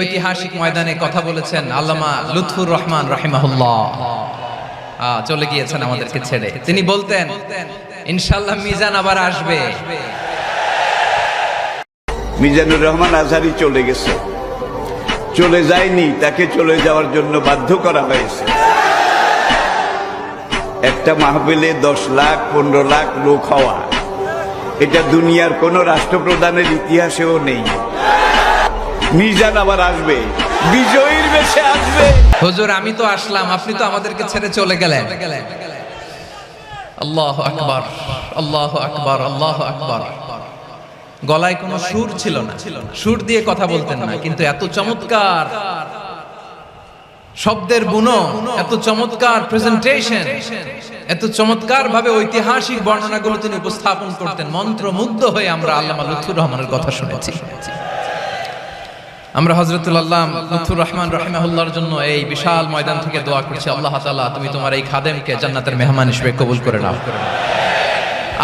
ঐতিহাসিক ময়দানে কথা বলেছেন আল্লামা লুৎফুর রহমান রাহিমাহুল্লাহ। চলে গিয়েছেন আমাদেরকে ছেড়ে। তিনি বলতেন ইনশাল্লাহ মিজান আবার আসবে। মিজানুর রহমান আজহারি চলে গেছে। চলে যায়নি, তাকে চলে যাওয়ার জন্য বাধ্য করা হয়েছে। একটা মাহফিলে দশ লাখ, পনেরো লাখ লোক হওয়া, এটা দুনিয়ার কোন রাষ্ট্রপ্রধানের ইতিহাসেও নেই। মিজান আবার আসবে। বিজয়ীর বেশে আসবে। হুজুর, আমি তো আসলাম, আপনি তো আমাদেরকে ছেড়ে চলে গেলেন। আল্লাহ আকবার আল্লাহ আকবার আল্লাহ আকবার। গলায় কোনো সুর ছিল না। সুর দিয়ে কথা বলতেন না, কিন্তু এত চমৎকার শব্দের বুনো, এত চমৎকার প্রেজেন্টেশন এত চমৎকার ভাবে ঐতিহাসিক বর্ণনাগুলো তিনি উপস্থাপন করতেন। মন্ত্রমুগ্ধ হয়ে আমরা আল্লামা লুৎফুর রহমানের কথা শুনেছি। আমরা হজরতুল্লাহ লুথুর রহমান রহমাহুল্লার জন্য এই বিশাল ময়দান থেকে দোয়া করছি, আল্লাহ তালা তুমি তোমার এই খাদেমকে জান্নাতের মেহমান হিসেবে কবুল করে নাও।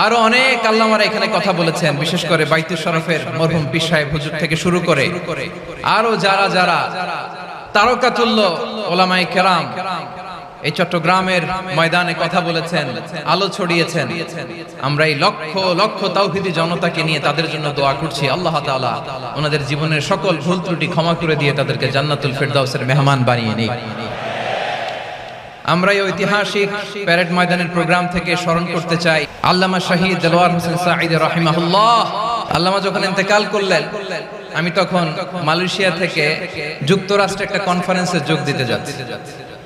আরও অনেক আল্লামারা এখানে কথা বলেছেন, বিশেষ করে বাইতুল শরফের মরহুম পীর সাহেব হুজুর থেকে শুরু করে আরও যারা যারা তারকাতুল্য ওলামাই কেরাম এই চট্টগ্রামের ময়দানে কথা বলেছেন, আলো ছড়িয়েছেন। আমরা এই লক্ষ লক্ষ তাওহিদি জনতাকে নিয়ে তাদের জন্য দোয়া করছি। আল্লাহ তাআলা ওনাদের জীবনের সকল ভুল ত্রুটি ক্ষমা করে দিয়ে তাদেরকে জান্নাতুল ফেরদাউসের মেহমান বানিয়ে নিই আমরা এই ঐতিহাসিক প্যারেড ময়দানের প্রোগ্রাম থেকে স্মরণ করতে চাই। আল্লামা শাহিদ দেলোয়ার হোসেন সাঈদ রাহিমাহুল্লাহ। আল্লামা যখন ইন্তেকাল করলেন, আমি তখন মালয়েশিয়া থেকে যুক্তরাষ্ট্রে একটা কনফারেন্সে যোগ দিতে যাচ্ছি।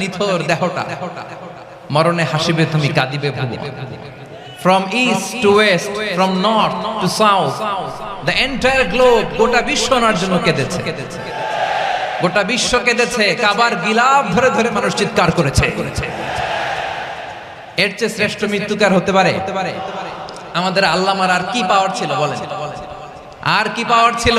নিথর দেহটা। মরণে হাসিবে তুমি, কাঁদিবে from east to west from north to south the entire globe গোটা বিশ্ব ওনার জন্য কেঁদেছে। গোটা বিশ্ব কেঁদেছে, কাবার গিলাপ ধরে ধরে মানুষ চিৎকার করেছে। এর চেয়ে শ্রেষ্ঠ মৃত্যুকার হতে পারে? আমাদের আল্লামার আর কি পাওয়ার ছিল বলেন? আর কি পাওয়ার ছিল?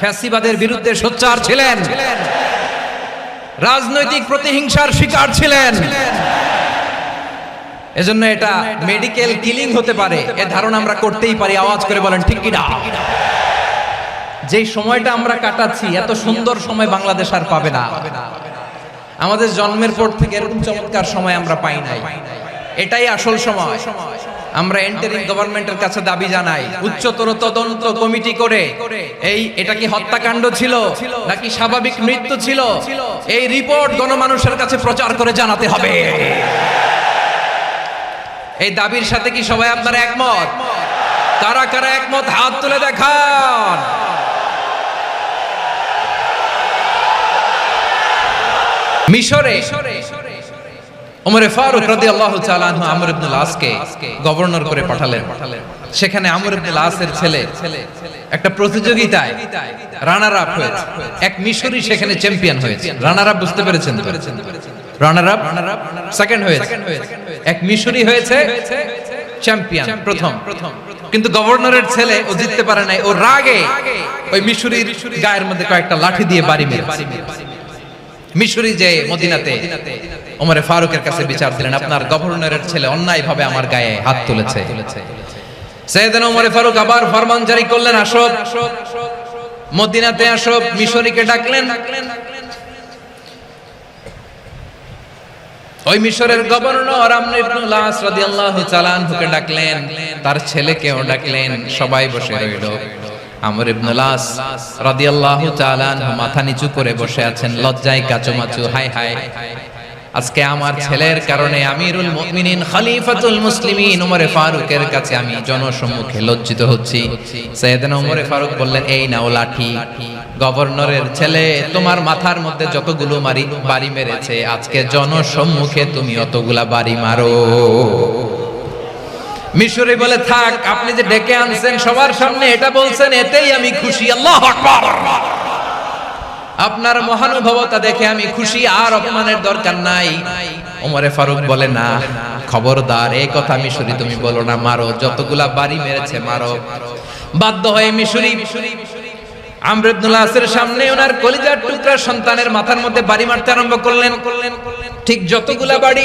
ফ্যাসিবাদের বিরুদ্ধে সোচ্চার ছিলেন। রাজনৈতিক প্রতিহিংসার শিকার ছিলেন। এজন্য এটা মেডিকেল কিলিং হতে পারে। এ ধারণা আমরা করতেই পারি, আওয়াজ করে বলেন, ঠিক কিনা? যেই সময়টা আমরা কাটাচ্ছি, এত সুন্দর সময় বাংলাদেশ আর পাবে না। আমাদের জন্মের পর থেকে এরকম চমৎকার সময় আমরা পাই নাই। এটাই আসল সময়। আমরা এন্টারিং গভর্নমেন্টের কাছে দাবি জানাই। উচ্চতর তদন্ত কমিটি করে এই এটা কি হত্যাকাণ্ড ছিল নাকি স্বাভাবিক মৃত্যু ছিল? এই রিপোর্ট গণমানুষের কাছে প্রচার করে জানাতে হবে। এই দাবির সাথে কি সবাই আপনারা একমত? কারা কারা একমত? হাত তুলে দেখান। মিশরে ওমরে ফারুক রাদিয়াল্লাহু তাআলা আনহু আমর ইবনে লাসকে গভর্নর করে পাঠালেন। সেখানে আমর ইবনে লাসের ছেলে একটা প্রতিযোগিতায় রানার আপ হয়েছে। এক মিশরি সেখানে চ্যাম্পিয়ন হয়েছে। রানার আপ বুঝতে পেরেছেন তো? রানার আপ সেকেন্ড হয়েছে। এক মিশরি হয়েছে, চ্যাম্পিয়ন, প্রথম। কিন্তু গভর্নরের ছেলে ও জিততে পারে নাই। ও রাগে ওই মিশরির গায়ের মধ্যে কয়েকটা লাঠি দিয়ে বাড়ি মেরেছে। মিশরি যে মদিনাতে ওমরে ফারুকের কাছে বিচার দিলেন আপনার গভর্নরের ছেলে অন্যায় ভাবে আমার গায়ে হাত তুলেছে। সেদিন ওমরে ফারুক আবার ফরমান জারি করলেন আসো মদিনাতে আসো মিশরীকে ডাকলেন। ওই মিশরের গভর্নর আমর ইবনুল আস রাদিয়াল্লাহু তাআলা আনহুকে ডাকলেন তার ছেলেকেও ডাকলেন সবাই বসে রইল। আমর ইবনুল আস রাদিয়াল্লাহু তাআলা মাথা নিচু করে বসে আছেন, লজ্জায় কাচুমাচু হাই হাই আজকে আমার ছেলের কারণে আমিরুল মুমিনিন, খলিফাতুল মুসলিমিন ওমরে ফারুকের কাছে আমি জনসম্মুখে লজ্জিত হচ্ছি। সৈয়দনা ওমরে ফারুক বললেন, এই নাও লাঠি। গভর্নরের ছেলে, তোমার মাথার মধ্যে যতগুলো মারি, বাড়ি মেরেছে, আজকে জনসম্মুখে তুমি অতগুলা বাড়ি মারো। মিশরি বলে, থাক, আপনি যে ডেকে আনছেন, সবার সামনে এটা বলছেন, এতেই আমি খুশি। আল্লাহ আপনার মহানুভবতা দেখে আমি খুশি, আর অপমানের দরকার নাই। ওমরে ফারুক বলে, না, খবরদার, এই কথা মিশরি তুমি বলো না, মারো, যতগুলা বাড়ি মেরেছে, মারো। বাধ্য হয়ে মিশরি, আমর ইবনুল আসের সামনে ওনার কলিজার টুকরা সন্তানের মাথার মধ্যে বাড়ি মারতে আরম্ভ করলেন। ঠিক যতগুলা বাড়ি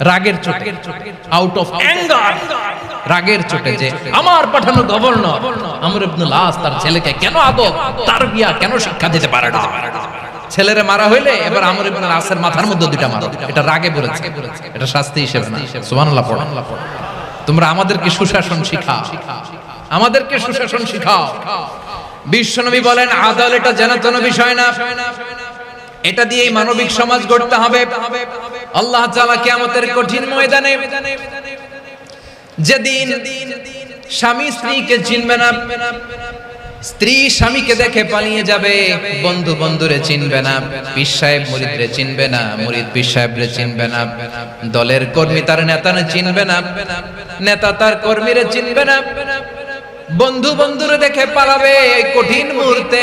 রাগের চোটে আউট অফ অ্যাঙ্গার রাগের চোটে যে আমার পাঠানো গভর্নর আমর ইবনুল আস তার ছেলেকে কেন আদব তার বিয়া কেন শিক্ষা দিতে পারে না? ছেলেরে মারা হইলে এবার আমর ইবনুল আসের মাথার মধ্যে দুইটা মারো। এটা রাগে বলেছে। এটা শাস্তি হিসেবে না। সুবহানাল্লাহ পড়ো। তোমরা আমাদেরকে সুশাসন শিখাও। আমাদেরকে সুশাসন শিখাও। বিশ্বনবী বলেন আদাল এটা জানাতন বিষয় না। এটা দিয়েই মানবিক সমাজ গড়তে হবে। আল্লাহ তাআলা কিয়ামতের কঠিন ময়দানে যেদিন স্বামী স্ত্রীকে চিনবে না, স্ত্রী স্বামীকে দেখে পালিয়ে যাবে, বন্ধু বন্ধুরে চিনবে না, পীর সাহেব মুরিদরে চিনবে না, মুরিদ পীর সাহেবরে চিনবে না, দলের কর্মী তার নেতারে চিনবে না, নেতা তার কর্মীরে চিনবে না, বন্ধু বন্ধুরে দেখে পালাবে কঠিন মুহূর্তে।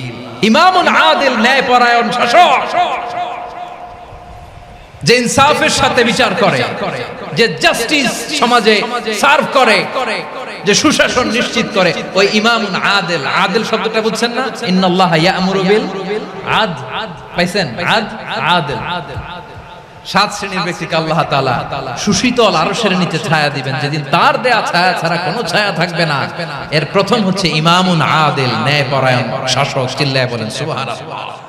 ইমামুন আদিল ন্যায় পরায়ণ শাসক, যে ইনসাফের সাথে বিচার করে, যে জাস্টিস সমাজে সার্ভ করে, যে সুশাসন নিশ্চিত করে, ওই ইমামুন আদেল, আদিল শব্দটা বুঝছেন না? ইন্নাল্লাহ ইয়ামুরু বিল আদ, পাইছেন? আদ, আদিল। সাত শ্রেণির ব্যক্তিকে আল্লাহ তালা সুশীতল আরশের নিচে ছায়া দিবেন। যেদিন তার দেয়া ছায়া ছাড়া কোনো ছায়া থাকবে না। এর প্রথম হচ্ছে ইমামুন আদেল ন্যায় পরায়ণ শাসক। চিল্লায় বলেন সুবহানাল্লাহ।